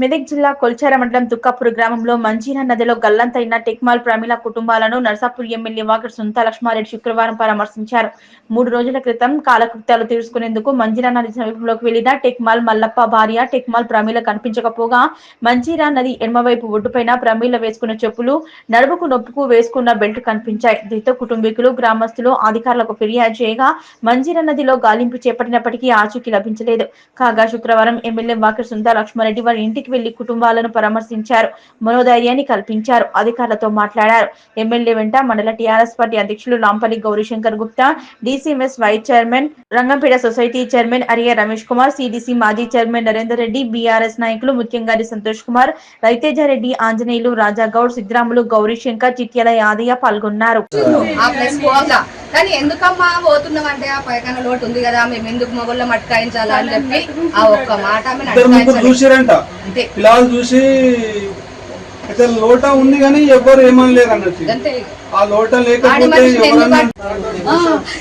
మెదక్ జిల్లా కొల్చార మండలం దుక్కాపూర్ గ్రామంలో మంజీనా నదిలో గల్లంతైన టెక్మాల్ ప్రమీల కుటుంబాలను నర్సాపూర్ ఎమ్మెల్యే వాకర్ సుంత లక్ష్మారెడ్డి శుక్రవారం పరామర్శించారు. మూడు రోజుల క్రితం కాలకృత్యాలు తీర్చుకునేందుకు మంజీరా నది సమీపంలోకి వెళ్ళిన టెక్మాల్ మల్లప్ప భార్య టెక్మాల్ ప్రమీల కనిపించకపోగా మంజీరా నది ఎడమవైపు ఒడ్డుపైన ప్రమీల వేసుకున్న చెప్పులు నడుముకు నొప్పుకు వేసుకున్న బెల్ట్ కనిపించాయి. దీంతో కుటుంబీకులు గ్రామస్తులు అధికారులకు ఫిర్యాదు చేయగా మంజీరా నదిలో గాలింపు చేపట్టినప్పటికీ ఆచూకీ లభించలేదు. కాగా శుక్రవారం ఎమ్మెల్యే వాకర్ సుంత లక్ష్మారెడ్డి వారి ఇంటికి వెళ్ళి కుటుంబాలను పరామర్శించారు. మనోధైర్యాన్ని కల్పించారు. అధికారులతో మాట్లాడారు. ఎమ్మెల్యే వెంట మండల టీఆర్ఎస్ పార్టీ అధ్యక్షులు Lampalli Gaurishankar Gupta DCMS vice chairman Rangampet society chairman Ariya Ramesh Kumar CDC మాజీ చైర్మన్ నరేందర్ రెడ్డి బీఆర్ఎస్ నాయకులు ముత్యంగారి సంతోష్ కుమార్ రవితేజారెడ్డి ఆంజనేయులు రాజాగౌడ్ సిద్ధరాములు గౌరీశంకర్ చిట్యాల యాదయ్య పాల్గొన్నారు. కానీ ఎందుకమ్మా పోతున్నాం అంటే ఆ పైకాన లోటు ఉంది కదా మేము ఎందుకు మొగల్లో మట్కాయించాలా అని చెప్పి ఆ ఒక్క మాట. చూసిరంట? పిల్లలు చూసి అయితే లోట ఉంది కానీ ఎవరు ఏమనలేరు అన్నట్టు ఆ లోట లేకపోతే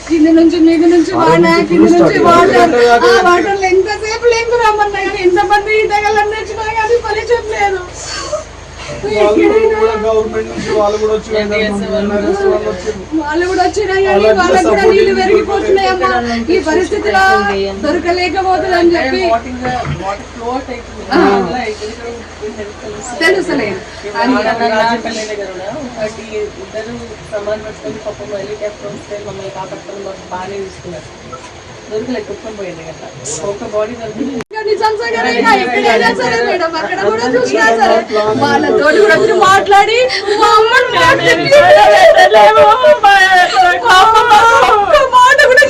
కింది నుంచి మీద నుంచి వాడ కింది నుంచి వాటర్ ఎంతసేపు లేకు రమ్మన్నా ఎంతమంది ఈతగలన్నీ వచ్చినా కానీ ఫలితం లేదు వాళ్ళు కూడా గవర్నమెంట్ నుంచి వాళ్ళు కూడా వచ్చి NRS వాళ్ళు వచ్చారు. వాళ్ళు కూడా వచ్చినా కానీ వాళ్ళకి కూడా నీళ్ళు పెరిగిపోతున్నాయమ్మా ఈ పరిస్థితిలో దొరకలేకపోతుందని చెప్పి తెలుసలేదు ఇద్దరు సమాన్ పట్టుకొని పాపం హెలికాప్టర్ వస్తే మమ్మల్ని కాపాడుకొని మాకు బాగానే చూసుకున్నారు దొరకలే కుప్పం పోయింది కదా ఒక బాడీ దొరికింది. ఇంకా నిజాం సాగర్ అయినా ఎక్కడైనా సరే మేడం అక్కడ కూడా చూసినా సరే వాళ్ళతో కూడా వచ్చి మాట్లాడి మా అమ్మని మాట కూడా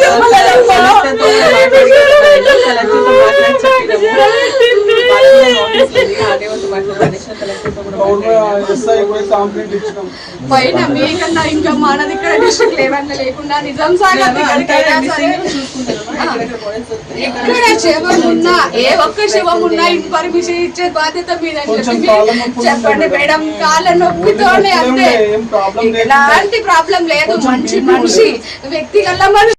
పైన మీకన్నా ఇంకా మనది ఇక్కడ డిస్ట్రిక్ట్ లెవెల్ లేకుండా నిజాం సాగర్ సరే ఎక్కడ శవం ఉన్నా ఏ ఒక్క శవం ఉన్నా ఇంటి పర్మిషన్ ఇచ్చే బాధ్యత మీద చెప్పండి మేడం. కాళ్ళ నొప్పితోనే అంతే ఎలాంటి ప్రాబ్లం లేదు. మంచి మనిషి వ్యక్తిగత మనిషి.